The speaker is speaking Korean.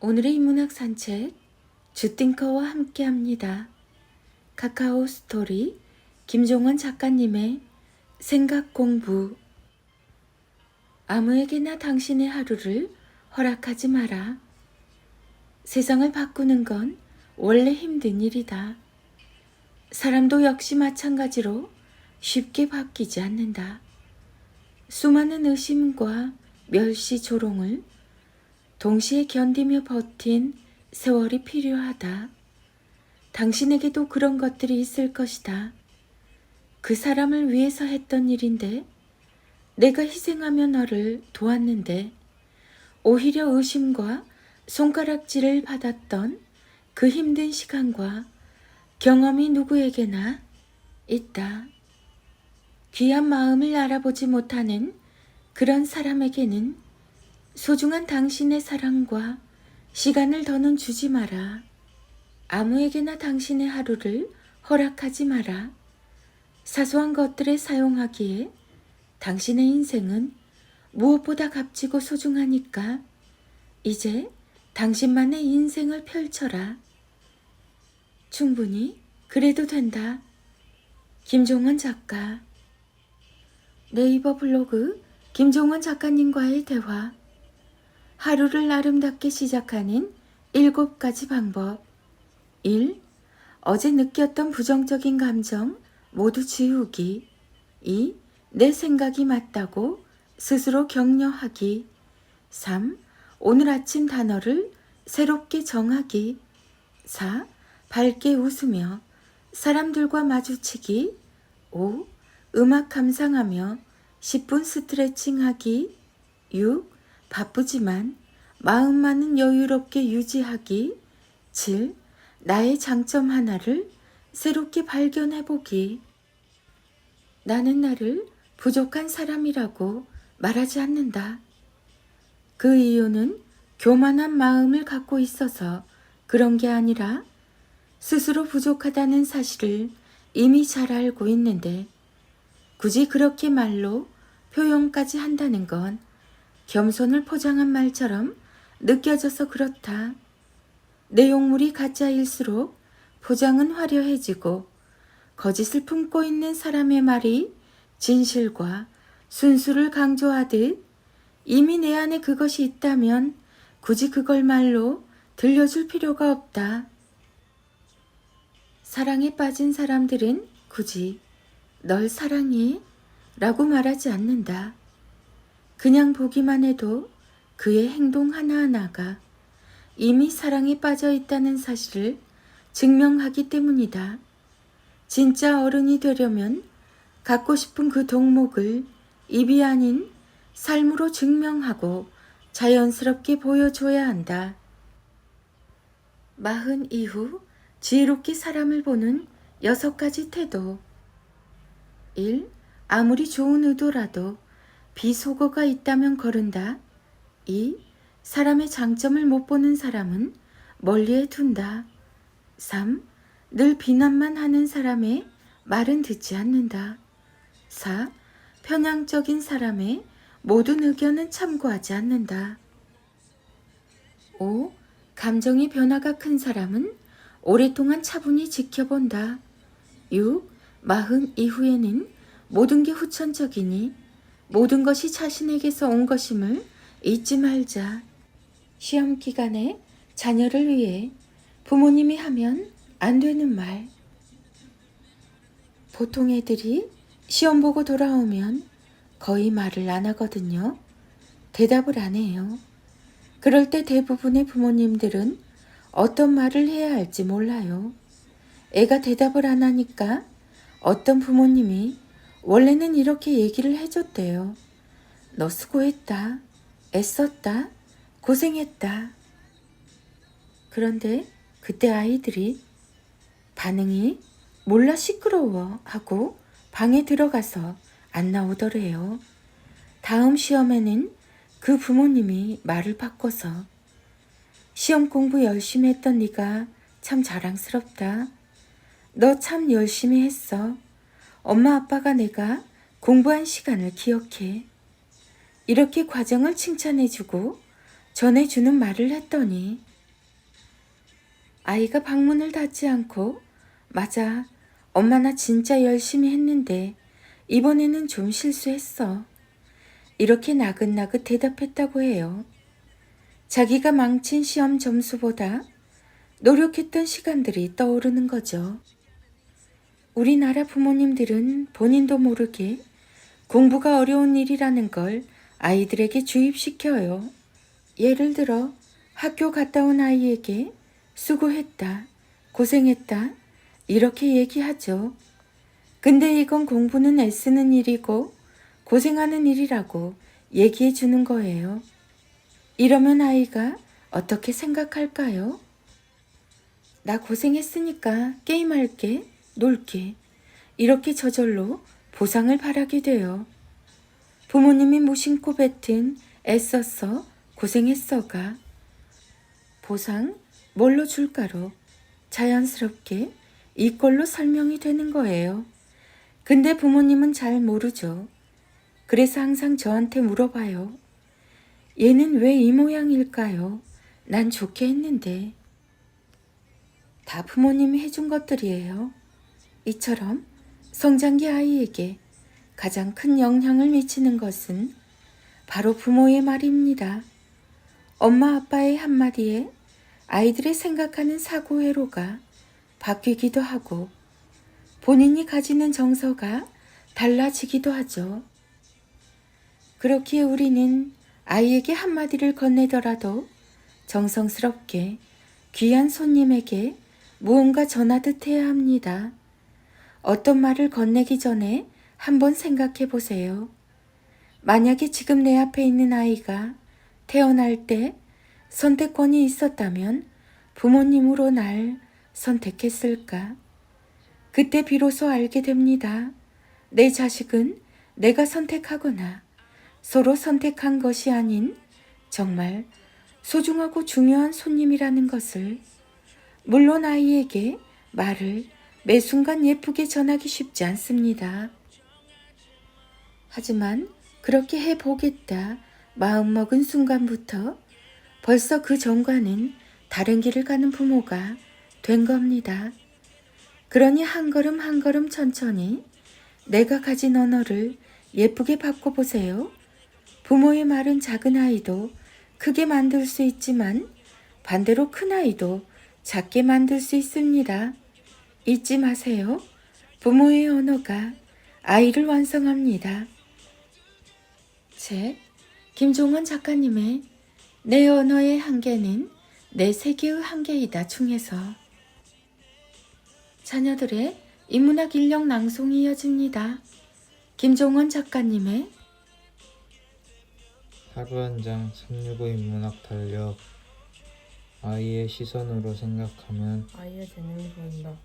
오늘의 인문학 산책 주띵커와 함께합니다. 카카오 스토리 김종원 작가님의 생각 공부 아무에게나 당신의 하루를 허락하지 마라. 세상을 바꾸는 건 원래 힘든 일이다. 사람도 역시 마찬가지로 쉽게 바뀌지 않는다. 수많은 의심과 멸시 조롱을 동시에 견디며 버틴 세월이 필요하다. 당신에게도 그런 것들이 있을 것이다. 그 사람을 위해서 했던 일인데, 내가 희생하며 너를 도왔는데, 오히려 의심과 손가락질을 받았던 그 힘든 시간과 경험이 누구에게나 있다. 귀한 마음을 알아보지 못하는 그런 사람에게는 소중한 당신의 사랑과 시간을 더는 주지 마라. 아무에게나 당신의 하루를 허락하지 마라. 사소한 것들에 사용하기에 당신의 인생은 무엇보다 값지고 소중하니까 이제 당신만의 인생을 펼쳐라. 충분히 그래도 된다. 김종원 작가 네이버 블로그 김종원 작가님과의 대화 하루를 아름답게 시작하는 일곱 가지 방법 1. 어제 느꼈던 부정적인 감정 모두 지우기 2. 내 생각이 맞다고 스스로 격려하기 3. 오늘 아침 단어를 새롭게 정하기 4. 밝게 웃으며 사람들과 마주치기 5. 음악 감상하며 10분 스트레칭 하기 6. 바쁘지만 마음만은 여유롭게 유지하기 7. 나의 장점 하나를 새롭게 발견해 보기 나는 나를 부족한 사람이라고 말하지 않는다. 그 이유는 교만한 마음을 갖고 있어서 그런 게 아니라 스스로 부족하다는 사실을 이미 잘 알고 있는데 굳이 그렇게 말로 표현까지 한다는 건 겸손을 포장한 말처럼 느껴져서 그렇다. 내용물이 가짜일수록 포장은 화려해지고 거짓을 품고 있는 사람의 말이 진실과 순수를 강조하듯 이미 내 안에 그것이 있다면 굳이 그걸 말로 들려줄 필요가 없다. 사랑에 빠진 사람들은 굳이 널 사랑해 라고 말하지 않는다. 그냥 보기만 해도 그의 행동 하나하나가 이미 사랑에 빠져 있다는 사실을 증명하기 때문이다. 진짜 어른이 되려면 갖고 싶은 그 동목을 입이 아닌 삶으로 증명하고 자연스럽게 보여줘야 한다. 마흔 이후 지혜롭게 사람을 보는 여섯 가지 태도. 1. 아무리 좋은 의도라도 비속어가 있다면 거른다. 2. 사람의 장점을 못 보는 사람은 멀리해 둔다. 3. 늘 비난만 하는 사람의 말은 듣지 않는다. 4. 편향적인 사람의 모든 의견은 참고하지 않는다. 5. 감정의 변화가 큰 사람은 오랫동안 차분히 지켜본다. 6. 마흔 이후에는 모든 게 후천적이니 모든 것이 자신에게서 온 것임을 잊지 말자. 시험 기간에 자녀를 위해 부모님이 하면 안 되는 말. 보통 애들이 시험 보고 돌아오면 거의 말을 안 하거든요. 대답을 안 해요. 그럴 때 대부분의 부모님들은 어떤 말을 해야 할지 몰라요. 애가 대답을 안 하니까 어떤 부모님이 원래는 이렇게 얘기를 해줬대요. 너 수고했다. 애썼다. 고생했다. 그런데 그때 아이들이 반응이 몰라 시끄러워 하고 방에 들어가서 안 나오더래요. 다음 시험에는 그 부모님이 말을 바꿔서 시험 공부 열심히 했던 네가 참 자랑스럽다. 너 참 열심히 했어. 엄마 아빠가 내가 공부한 시간을 기억해. 이렇게 과정을 칭찬해주고 전해주는 말을 했더니 아이가 방문을 닫지 않고 맞아 엄마 나 진짜 열심히 했는데 이번에는 좀 실수했어. 이렇게 나긋나긋 대답했다고 해요. 자기가 망친 시험 점수보다 노력했던 시간들이 떠오르는 거죠. 우리나라 부모님들은 본인도 모르게 공부가 어려운 일이라는 걸 아이들에게 주입시켜요. 예를 들어 학교 갔다 온 아이에게 수고했다, 고생했다, 이렇게 얘기하죠. 근데 이건 공부는 애쓰는 일이고 고생하는 일이라고 얘기해 주는 거예요. 이러면 아이가 어떻게 생각할까요? 나 고생했으니까 게임할게, 놀게. 이렇게 저절로 보상을 바라게 돼요. 부모님이 무심코 뱉은 애썼어, 고생했어가 보상 뭘로 줄까로 자연스럽게 이꼴로 설명이 되는 거예요. 근데 부모님은 잘 모르죠. 그래서 항상 저한테 물어봐요. 얘는 왜 이 모양일까요? 난 좋게 했는데. 다 부모님이 해준 것들이에요. 이처럼 성장기 아이에게 가장 큰 영향을 미치는 것은 바로 부모의 말입니다. 엄마 아빠의 한마디에 아이들의 생각하는 사고 회로가 바뀌기도 하고 본인이 가지는 정서가 달라지기도 하죠. 그렇기에 우리는 아이에게 한마디를 건네더라도 정성스럽게 귀한 손님에게 무언가 전하듯 해야 합니다. 어떤 말을 건네기 전에 한번 생각해 보세요. 만약에 지금 내 앞에 있는 아이가 태어날 때 선택권이 있었다면 부모님으로 날 선택했을까? 그때 비로소 알게 됩니다. 내 자식은 내가 선택하거나 서로 선택한 것이 아닌 정말 소중하고 중요한 손님이라는 것을 물론 아이에게 말을 매 순간 예쁘게 전하기 쉽지 않습니다. 하지만 그렇게 해보겠다 마음먹은 순간부터 벌써 그 전과는 다른 길을 가는 부모가 된 겁니다. 그러니 한 걸음 한 걸음 천천히 내가 가진 언어를 예쁘게 바꿔보세요. 부모의 말은 작은 아이도 크게 만들 수 있지만 반대로 큰 아이도 작게 만들 수 있습니다. 잊지 마세요. 부모의 언어가 아이를 완성합니다. 책 김종원 작가님의 내 언어의 한계는 내 세계의 한계이다 중에서 자녀들의 인문학 인력 낭송이 이어집니다. 김종원 작가님의 하루 한 장 365 인문학 달력 아이의 시선으로 생각하면 아이의 재능이 보인다.